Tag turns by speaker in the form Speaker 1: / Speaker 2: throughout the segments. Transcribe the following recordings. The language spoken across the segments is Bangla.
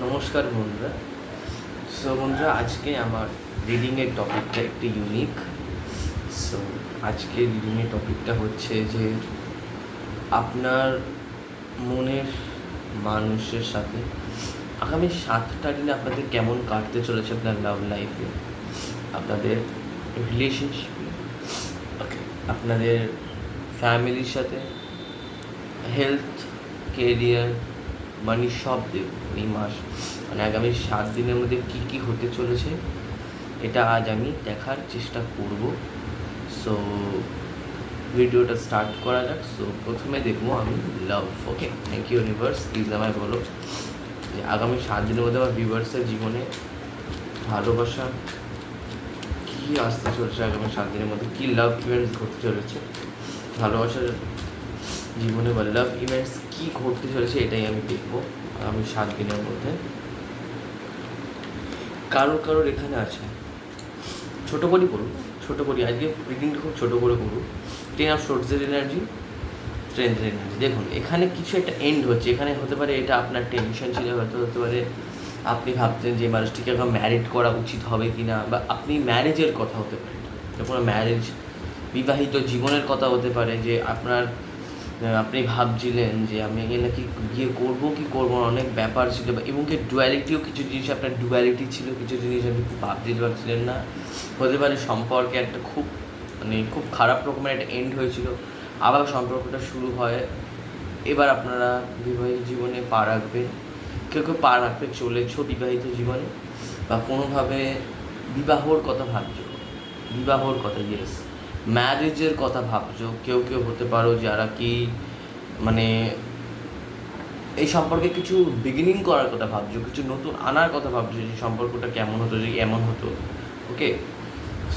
Speaker 1: নমস্কার বন্ধুরা। সো বন্ধুরা, আজকে আমার রিডিংয়ের টপিকটা একটু ইউনিক সো আজকে রিডিংয়ের টপিকটা হচ্ছে যে আপনার মনের মানুষের সাথে আগামী সাতটা দিনে আপনাদের কেমন কাটতে চলেছে আপনার লাভ লাইফে আপনাদের রিলেশনশিপে ওকে আপনাদের ফ্যামিলির সাথে হেলথ কেরিয়ার মানি সব দেব এই মাস। মানে আগামী সাত দিনের মধ্যে কী কী হতে চলেছে, এটা আজ আমি দেখার চেষ্টা করব। সো ভিডিওটা স্টার্ট করা যাক। সো প্রথমে দেখব আমি love okay thank you universe please আমায় বলো যে আগামী সাত দিনের মধ্যে আমার ভিউয়ার্সের জীবনে ভালোবাসা কী আসতে চলেছে আগামী সাত দিনের মধ্যে? কী লাভ ইভেন্টস ঘটতে চলেছে? ভালোবাসার জীবনে বা লাভ ইভেন্টস কী ঘটতে চলেছে এটাই আমি দেখব আমি সাত দিনের মধ্যে। কারোর কারোর এখানে আছে। ছোটো করেই করুন ছোটো করি আজকে রিডিংটা খুব ছোটো করে করুন টেন অফ সোর্সের এনার্জি স্ট্রেংথের এনার্জি দেখুন, এখানে কিছু একটা এন্ড হচ্ছে। এখানে হতে পারে এটা আপনার টেনশন ছিল, হয়তো হতে পারে আপনি ভাবছেন যে মানুষটিকে এখন ম্যারিড করা উচিত হবে কি না বা আপনি ম্যারেজের কথা হতে পারে। কোনো ম্যারেজ বিবাহিত জীবনের কথা হতে পারে যে আপনার আপনি ভাবছিলেন যে আমি নাকি বিয়ে করব, কি করব? অনেক ব্যাপার ছিল। এবং কি ডুয়ালিটিও কিছু জিনিস, আপনার ডুয়ালিটি ছিল, কিছু জিনিস আপনি খুব ভাবতে পারছিলেন না। হতে পারে সম্পর্কে একটা খুব মানে খুব খারাপ রকমের একটা এন্ড হয়েছিল। আবার সম্পর্কটা শুরু হয়। এবার আপনারা বিবাহিত জীবনে পা রাখবেন। কেউ কেউ পা রাখতে চলেছ বিবাহিত জীবনে? বা কোনোভাবে বিবাহর কথা ভাবছ? বিবাহর কথা ইয়েস ম্যারেজের কথা ভাবছ? কেউ কেউ হতে পারো যারা কি মানে এই সম্পর্কে কিছু বিগিনিং করার কথা ভাবছ, কিছু নতুন আনার কথা ভাবছ যে সম্পর্কটা কেমন হতো যে এমন হতো ওকে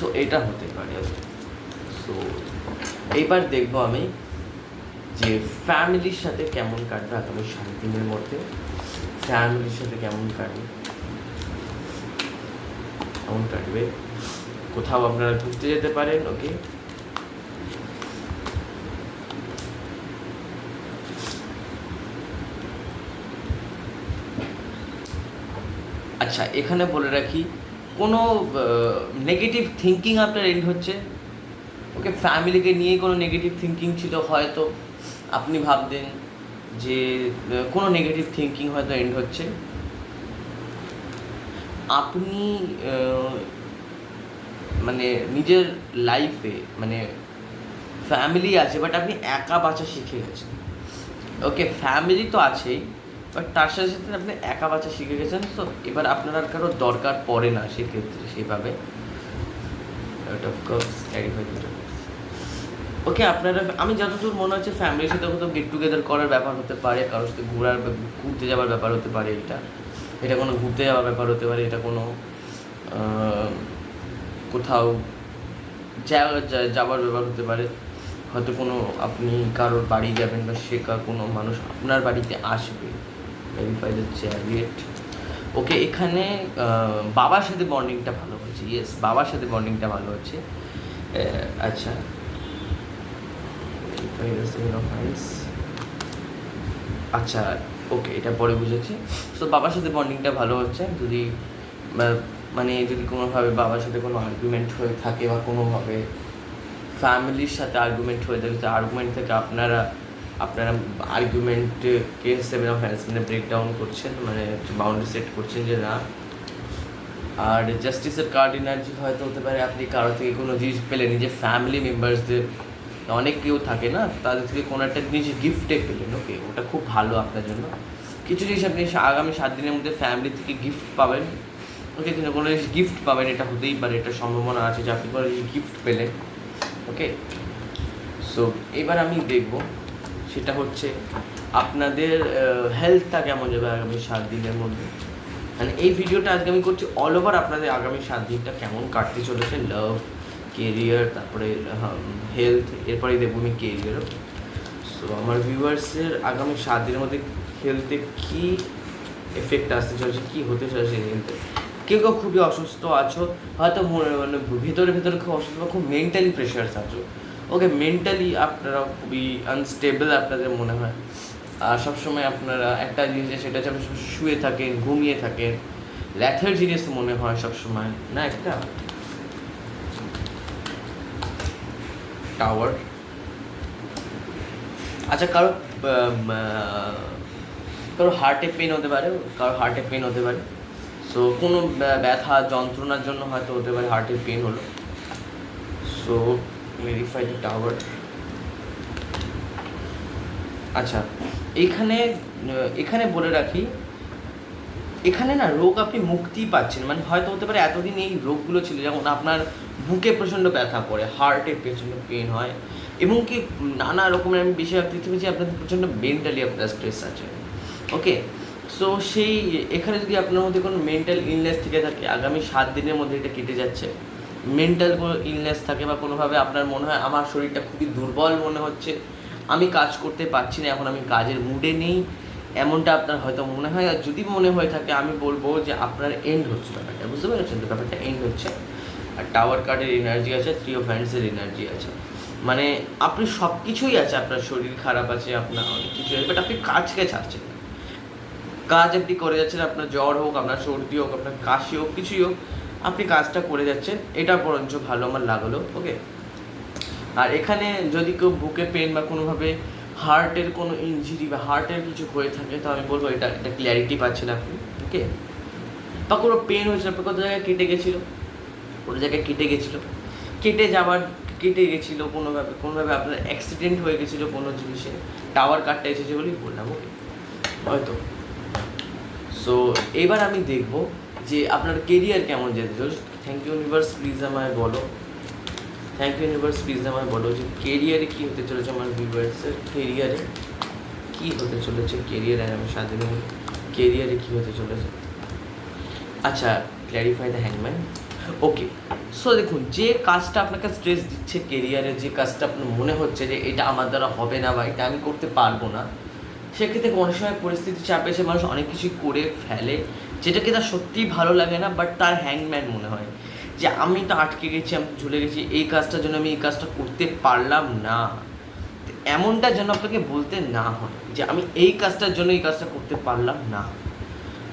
Speaker 1: সো এটা হতে পারে। সো এইবার দেখব আমি যে ফ্যামিলির সাথে কেমন কাটবে আগামী সাত দিনের মধ্যে। ফ্যামিলির সাথে কেমন কাটবে? কেমন কাটবে? কোথাও আপনারা ঘুরতে যেতে পারেন, ওকে? আচ্ছা এখানে বলে রাখি, কোনো নেগেটিভ থিঙ্কিং আপনার এন্ড হচ্ছে। ওকে ফ্যামিলিকে নিয়ে কোনো নেগেটিভ থিঙ্কিং ছিল, হয়তো আপনি ভাবতেন যে কোনো নেগেটিভ থিঙ্কিং হয়তো এন্ড হচ্ছে। আপনি মানে নিজের লাইফে মানে ফ্যামিলি আছে বাট আপনি একা বাঁচা শিখে গেছেন। ওকে ফ্যামিলি তো আছেই বাট তার সাথে সাথে আপনি একা বাঁচা শিখে গেছেন তো এবার আপনার আর কারও দরকার পড়ে না সেক্ষেত্রে, সেভাবে। ওকে আপনারা, আমি যতদূর মনে হচ্ছে ফ্যামিলির সাথে কোথাও গেট টুগেদার করার ব্যাপার হতে পারে, কারোর সাথে ঘোরার ঘুরতে যাওয়ার ব্যাপার হতে পারে এটা। এটা কোনো ঘুরতে যাওয়ার ব্যাপার হতে পারে, এটা কোনো কোথাও যাওয়ার ব্যাপার হতে পারে। হয়তো কোনো আপনি কারোর বাড়ি যাবেন বা সে কোনো মানুষ আপনার বাড়িতে আসবে। ভেরিফাই দ্য চ্যারিয়েট ওকে এখানে বাবার সাথে বন্ডিংটা ভালো হচ্ছে ইয়েস বাবার সাথে বন্ডিংটা ভালো হচ্ছে আচ্ছা. আচ্ছা ওকে এটা পরে বুঝেছি। সো বাবার সাথে বন্ডিংটা ভালো হচ্ছে। যদি মানে যদি কোনোভাবে বাবার সাথে কোনো আর্গুমেন্ট হয়ে থাকে বা কোনোভাবে ফ্যামিলির সাথে আর্গুমেন্ট হয়ে থাকে আর্গুমেন্ট থেকে আপনারা আপনারা আর্গুমেন্টকে সেভেন অফ ব্রেক ডাউন করছেন মানে বাউন্ডারি সেট করছেন যে না। আর জাস্টিসের কার্ড এনার্জি হয়তো হতে পারে, আপনি কারও থেকে কোনো জিনিস পেলেন নিজের ফ্যামিলি মেম্বার্সদের অনেক কেউ থাকে না তাদের থেকে কোনো একটা জিনিস গিফটে পেলেন ওকে ওটা খুব ভালো আপনার জন্য। কিছু জিনিস আপনি আগামী সাত দিনের মধ্যে ফ্যামিলি থেকে গিফট পাবেন ওকে কিন্তু কোনো গিফট পাবেন, এটা হতেই পারে, এটা সম্ভাবনা আছে যে আপনি কোনো গিফট পেলেন। ওকে সো এবার আমি দেখব, সেটা হচ্ছে আপনাদের হেলথটা কেমন যাবে আগামী সাত দিনের মধ্যে? মানে এই ভিডিওটা আজকে আমি করছি অল ওভার আপনাদের আগামী সাত দিনটা কেমন কাটতে চলেছে? লাভ কেরিয়ার তারপরে হেলথ এরপরেই দেখব আমি কেরিয়ারও সো আমার ভিউয়ার্সের আগামী সাত দিনের মধ্যে হেলথে কী এফেক্ট আসতে চলেছে, কী হতে চলেছে হেলথে কেউ কেউ খুবই অসুস্থ আছো, হয়তো মনে- ভিতরে ভিতরে খুব অসুস্থ বা খুব মেন্টালি প্রেশার আছো। ওকে মেন্টালি আপনারা খুবই আনস্টেবল আপনাদের মনে হয়। আর সবসময় আপনারা একটা জিনিস সেটা হচ্ছে আপনি শুয়ে থাকেন, ঘুমিয়ে থাকেন। ল্যাথের জিনিস মনে হয় সবসময়, না একটা? টাওয়ার আচ্ছা কারও কারও হার্টে পেন হতে পারে, কারও হার্টে পেন হতে পারে? সো কোনো ব্যা- ব্যথা, যন্ত্রণার জন্য হয়তো হতে পারে হার্টের পেন হলো। সো ভেরিফাই দ্য টাওয়ার আচ্ছা এখানে এখানে বলে রাখি, এখানে না রোগ আপনি মুক্তি পাচ্ছেন। মানে হয়তো হতে পারে এতদিন এই রোগগুলো ছিল, যেমন আপনার বুকে প্রচণ্ড ব্যথা পড়ে হার্টে প্রচণ্ড পেন হয়, এবং কি নানা রকমের, আমি বেশিরভাগ দেখতে পেয়েছি আপনাদের প্রচণ্ড মেন্টালি আপনার স্ট্রেস আছে। ওকে সো সেই এখানে যদি আপনার মধ্যে কোনো মেন্টাল ইলনেস থেকে থাকে, আগামী সাত দিনের মধ্যে এটা কেটে যাচ্ছে। মেন্টাল কোনো ইলনেস থাকে বা কোনোভাবে আপনার মনে হয় আমার শরীরটা খুবই দুর্বল মনে হচ্ছে, আমি কাজ করতে পারছি না, এখন আমি কাজের মুডে নেই, এমনটা আপনার হয়তো মনে হয়। আর যদি মনে হয়ে থাকে, আমি বলব যে আপনার এন্ড হচ্ছে ব্যাপারটা। বুঝতে পেরেছেন তো ব্যাপারটা? এন্ড হচ্ছে। আর টাওয়ার কার্ডের এনার্জি আছে থ্রি অফ হ্যান্ডসের এনার্জি আছে। মানে আপনি সব কিছুই আছে, আপনার শরীর খারাপ আছে, আপনার অনেক কিছু আছে বাট আপনি কাজকে ছাড়ছেন। কাজ আপনি করে যাচ্ছেন, আপনার জ্বর হোক, আপনার সর্দি হোক, আপনার কাশি হোক, কিছুই হোক, আপনি কাজটা করে যাচ্ছেন, এটা বরঞ্চ ভালো আমার লাগল ওকে আর এখানে যদি কেউ বুকে পেন বা কোনোভাবে হার্টের কোনো ইনজুরি বা হার্টের কিছু হয়ে থাকে তো আমি বলব এটা একটা ক্লিয়ারিটি পাচ্ছেন আপনি ওকে বা কোনো পেন হয়েছিল আপনার কোথাও জায়গায় কেটে গেছিল? কোনো জায়গায় কেটে গেছিল? কেটে যাওয়ার কেটে গেছিল, কোনোভাবে কোনোভাবে আপনার অ্যাক্সিডেন্ট হয়ে গেছিল কোনো জিনিসে টাওয়ার কাটটা এসেছে বলেই বললাম ওকে হয়তো। সো এবার আমি দেখব যে আপনার কেরিয়ার কেমন যেতে চলছে। থ্যাংক ইউ ইউনিভার্স প্লিজ আমায় বলো। থ্যাংক ইউ ইউনিভার্স প্লিজ আমায় বলো যে কেরিয়ারে কী হতে চলেছে আমার ভিউয়ার্সের কেরিয়ারে কী হতে চলেছে? কেরিয়ারে আমি স্বাধীন কেরিয়ারে কী হতে চলেছে? আচ্ছা ক্ল্যারিফাই দ্য হ্যাংম্যান ওকে সো দেখুন, যে কাজটা আপনাকে স্ট্রেস দিচ্ছে কেরিয়ারে যে কাজটা আপনার মনে হচ্ছে যে এটা আমার দ্বারা হবে না বা এটা আমি করতে পারব না সেক্ষেত্রে অনেক সময় পরিস্থিতি চাপে এসে মানুষ অনেক কিছুই করে ফেলে যেটাকে তার সত্যিই ভালো লাগে না বাট তার হ্যাংম্যান মনে হয়। যে আমি তো আটকে গেছি, আমি ঝুলে গেছি, এই কাজটার জন্য আমি এই কাজটা করতে পারলাম না। এমনটা যেন আপনাকে বলতে না হয়, যে আমি এই কাজটার জন্য এই কাজটা করতে পারলাম না।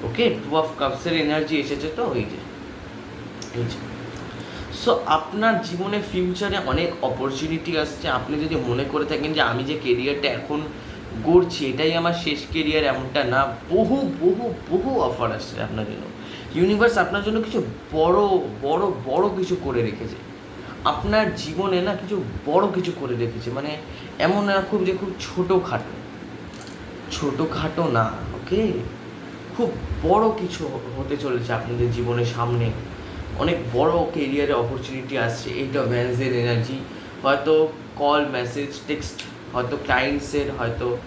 Speaker 1: ওকে টু অফ কাপসের এনার্জি এসেছে তো, এই যে। যে। সো আপনার জীবনে ফিউচারে অনেক অপরচুনিটি আসছে। আপনি যদি মনে করে থাকেন যে আমি যে কেরিয়ারটা এখন গড়ছি, এটাই আমার শেষ কেরিয়ার এমনটা না। বহু বহু বহু অফার আসছে আপনার জন্য। ইউনিভার্স আপনার জন্য কিছু বড় বড় বড় কিছু করে রেখেছে। আপনার জীবনে না কিছু বড় কিছু করে রেখেছে। মানে এমন না খুব যে খুব ছোটো খাটো ছোটো খাটো না ওকে খুব বড় কিছু হতে চলেছে আপনাদের জীবনের সামনে। অনেক বড় কেরিয়ারে অপরচুনিটি আসছে। এইটা ভ্যান্সের এনার্জি হয়তো কল মেসেজ টেক্সট হয়তো ক্লায়েন্টসের হয়তো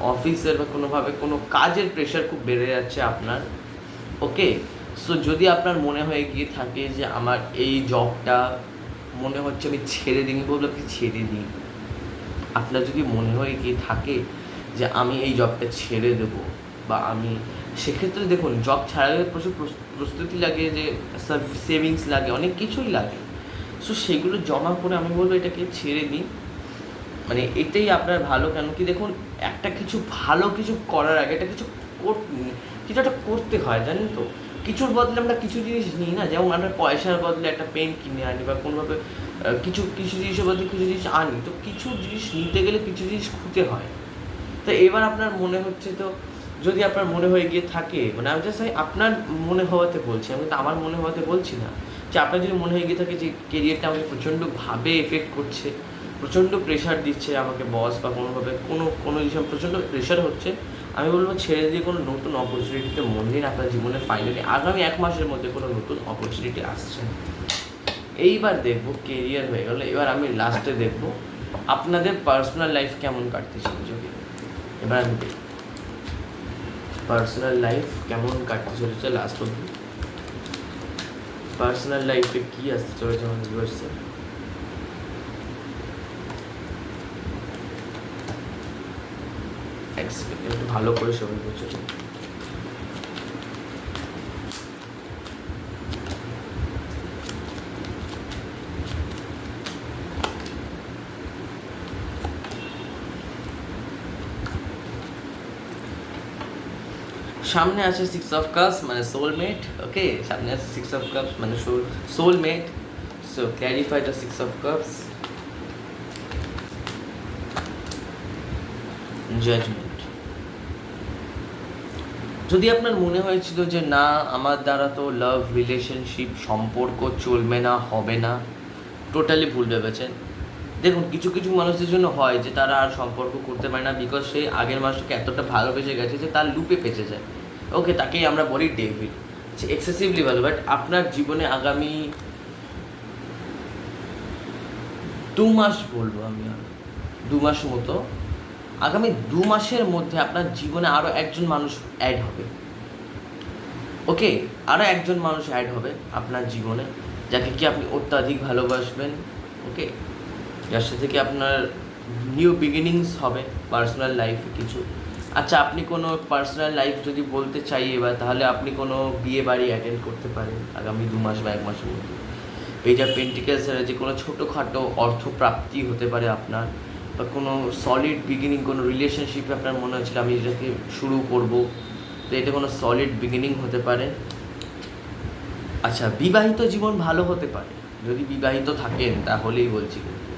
Speaker 1: অফিসের বা কোনোভাবে কোনো কাজের প্রেশার খুব বেড়ে যাচ্ছে আপনার ওকে সো যদি আপনার মনে হয়ে গিয়ে থাকে যে আমার এই জবটা মনে হচ্ছে আমি ছেড়ে দিই বলব আপনি ছেড়ে দিন আপনার যদি মনে হয়ে গিয়ে থাকে যে আমি এই জবটা ছেড়ে দেবো বা আমি, সেক্ষেত্রে দেখুন জব ছাড়ালে প্রচুর প্রস্তুতি লাগে, যে সেভিংস লাগে, অনেক কিছুই লাগে। সো সেগুলো জমা করে আমি বলব এটাকে ছেড়ে দিন। মানে এটাই আপনার ভালো, কেন কি দেখুন, একটা কিছু ভালো কিছু করার আগে একটা কিছু কিছু একটা করতে হয়, জানেন তো? কিছুর বদলে আমরা কিছু জিনিস নিই না, যেমন আমরা পয়সার বদলে একটা পেন কিনে আনি বা কোনোভাবে কিছু কিছু জিনিসের বদলে কিছু জিনিস আনি। তো কিছু জিনিস নিতে গেলে কিছু জিনিস খুঁতে হয়। তো এবার আপনার মনে হচ্ছে তো, যদি আপনার মনে হয়ে গিয়ে থাকে মানে আমি জাস্ট আপনার মনে হওয়াতে বলছি, আমি কিন্তু আমার মনে হওয়াতে বলছি না। যে আপনার যদি মনে হয়ে গিয়ে থাকে যে কেরিয়ারটা আমাকে প্রচণ্ডভাবে এফেক্ট করছে, প্রচণ্ড প্রেশার দিচ্ছে আমাকে বস বা কোনোভাবে কোনো কোনো জিনিস প্রচণ্ড প্রেশার হচ্ছে, আমি বলব ছেড়ে দিয়ে কোনো নতুন অপরচুনিটিতে মন দিন আপনার জীবনে ফাইনালি আগামী এক মাসের মধ্যে কোনো নতুন অপরচুনিটি আসছে। এইবার দেখব কেরিয়ার হয়ে গেল, এবার আমি লাস্টে দেখব আপনাদের পার্সোনাল লাইফ কেমন কাটতে চলেছে এবার আমি পার্সোনাল লাইফ কেমন কাটতে চলেছে লাস্ট অব্দি পার্সোনাল লাইফে কি আসতে চলেছে আমাদের ভিউয়ার্সের এক একটু ভালো করে সবাই করছে সামনে আছে সিক্স অফ কাপস মানে সোলমেট ওকে সামনে আছে সিক্স অফ কাপস মানে soul soulmate so clarify the six of cups judgement যদি আপনার মনে হয়েছিল যে না, আমার দ্বারা তো লাভ রিলেশনশিপ সম্পর্ক চলবে না, হবে না টোটালি ভুল ভেবেছেন। দেখুন, কিছু কিছু মানুষের জন্য হয় যে তারা আর সম্পর্ক করতে পারে না বিকজ সে আগের মানুষটাকে এতটা ভালোবেসে গেছে যে তার লুপে পেঁচে যায়। ওকে তাকেই আমরা বলি ডেভিড সে এক্সেসিভলি ভালো বাট আপনার জীবনে আগামী দু মাস বলব আমি দু মাস মতো। আগামী দু মাসের মধ্যে আপনার জীবনে আরও একজন মানুষ অ্যাড হবে। ওকে আরও একজন মানুষ অ্যাড হবে আপনার জীবনে, যাকে কি আপনি অত্যাধিক ভালোবাসবেন। ওকে যার সাথে কি আপনার নিউ বিগিনিংস হবে পার্সোনাল লাইফে কিছু। আচ্ছা আপনি কোনো পার্সোনাল লাইফ যদি বলতে চাই এবার, তাহলে আপনি কোনো বিয়ে বাড়ি অ্যাটেন্ড করতে পারেন আগামী দু মাস বা এক মাসের মধ্যে। পেজ অফ পেন্টিকেলসের যে কোনো ছোটোখাটো অর্থপ্রাপ্তি হতে পারে আপনার, বা কোনো সলিড বিগিনিং কোনো রিলেশনশিপে আপনার মনে হচ্ছিল আমি এটাকে শুরু করব, তো এটা কোনো সলিড বিগিনিং হতে পারে। আচ্ছা বিবাহিত জীবন ভালো হতে পারে। যদি বিবাহিত থাকেন, তাহলেই বলছি কিন্তু।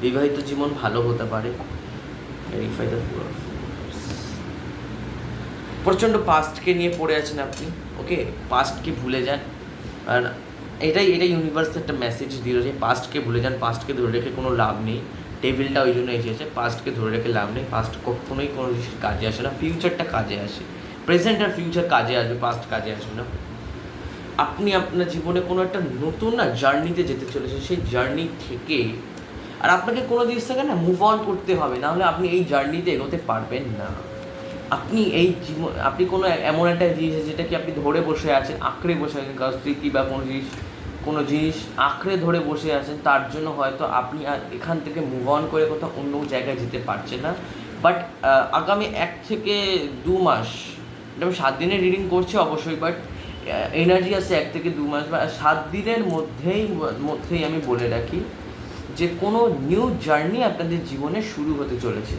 Speaker 1: বিবাহিত জীবন ভালো হতে পারে। ভেরিফাই দ্য প্রচণ্ড পাস্টকে নিয়ে পড়ে আছেন আপনি। ওকে পাস্টকে ভুলে যান। আর এটাই এটা ইউনিভার্স একটা মেসেজ দিল যে পাস্টকে ভুলে যান পাস্টকে ধরে রেখে কোনো লাভ নেই। টেবিলটা ওই জন্য এসেছে পাস্টকে ধরে রেখে লাভ নেই। পাস্ট কখনোই কোনো জিনিস কাজে আসে না ফিউচারটা কাজে আসে। প্রেজেন্ট আর ফিউচার কাজে আসবে পাস্ট কাজে আসবে না। আপনি আপনার জীবনে কোনো একটা নতুন না জার্নিতে যেতে চলেছেন, সেই জার্নি থেকে। আর আপনাকে কোনো জিনিস থেকে না মুভ অন করতে হবে, না হলে আপনি এই জার্নিতে এগোতে পারবেন না। আপনি এই জীবন আপনি কোনো এমন একটা জিনিস যেটা কি আপনি ধরে বসে আছেন, আঁকড়ে বসে আছেন, কারও স্মৃতি বা কোনো জিনিস কোনো জিনিস আঁকড়ে ধরে বসে আছেন, তার জন্য হয়তো আপনি আর এখান থেকে মুভ অন করে কোথাও অন্য জায়গায় যেতে পারছেন না। বাট আগামী এক থেকে দু মাস এটা আমি সাত দিনের রিডিং করছি অবশ্যই বাট এনার্জি আছে এক থেকে দু মাস, বা সাত দিনের মধ্যেই মধ্যেই আমি বলে রাখি যে কোনো নিউ জার্নি আপনাদের জীবনে শুরু হতে চলেছে।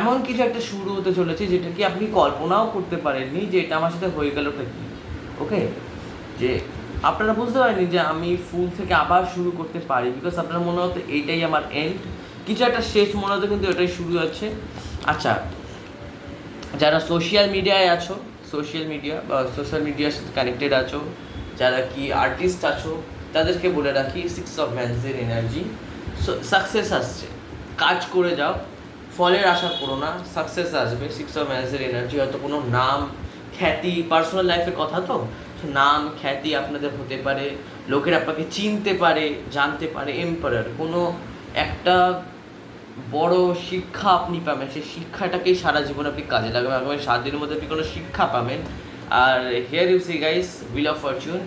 Speaker 1: এমন কিছু একটা শুরু হতে চলেছে যেটা কি আপনি কল্পনাও করতে পারেননি যে এটা আমার সাথে হয়ে গেলটা কি ওকে যে আপনারা বুঝতে পারেনি যে আমি ফুল থেকে আবার শুরু করতে পারি বিকজ আপনার মনে হতো এইটাই আমার এন্ড কিছু একটা শেষ মনে হতো, কিন্তু এটাই শুরু হচ্ছে। আচ্ছা যারা সোশ্যাল মিডিয়ায় আছো সোশ্যাল মিডিয়া বা সোশ্যাল মিডিয়ার সাথে কানেক্টেড আছো, যারা কি আর্টিস্ট আছো, তাদেরকে বলে রাখি সিক্স অফ ম্যান্সের এনার্জি সাকসেস আসছে। কাজ করে যাও। ফলের আশা করো না সাকসেস আসবে সিক্স অফ ম্যানেজের এনার্জি হয়তো কোনো নাম, খ্যাতি পার্সোনাল লাইফের কথা তো? নাম, খ্যাতি আপনাদের হতে পারে, লোকের আপনাকে চিনতে পারে, জানতে পারে এম্পারার কোনো একটা বড় শিক্ষা আপনি পাবেন, সেই শিক্ষাটাকেই সারা জীবন আপনি কাজে লাগাবেন আগামী সাত দিনের মধ্যে আপনি কোনো শিক্ষা পাবেন। আর here you see guys wheel of fortune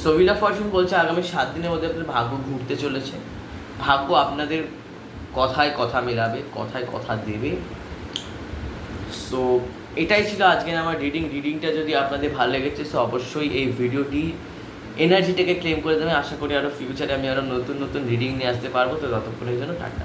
Speaker 1: so wheel of fortune বলছে আগামী সাত দিনের মধ্যে আপনার ভাগ্য ঘুরতে চলেছে। ভাগ্য আপনাদের কথায় কথা মেলাবে, কথায় কথা দেবে। সো এটাই ছিল আজকের আমার রিডিং রিডিংটা যদি আপনাদের ভালো লেগেছে সো অবশ্যই এই ভিডিওটি এনার্জিটাকে ক্লেম করে দেবে আশা করি আরও ফিউচারে আমি আরও নতুন নতুন রিডিং নিয়ে আসতে পারব। তো ততক্ষণের জন্য টাটা।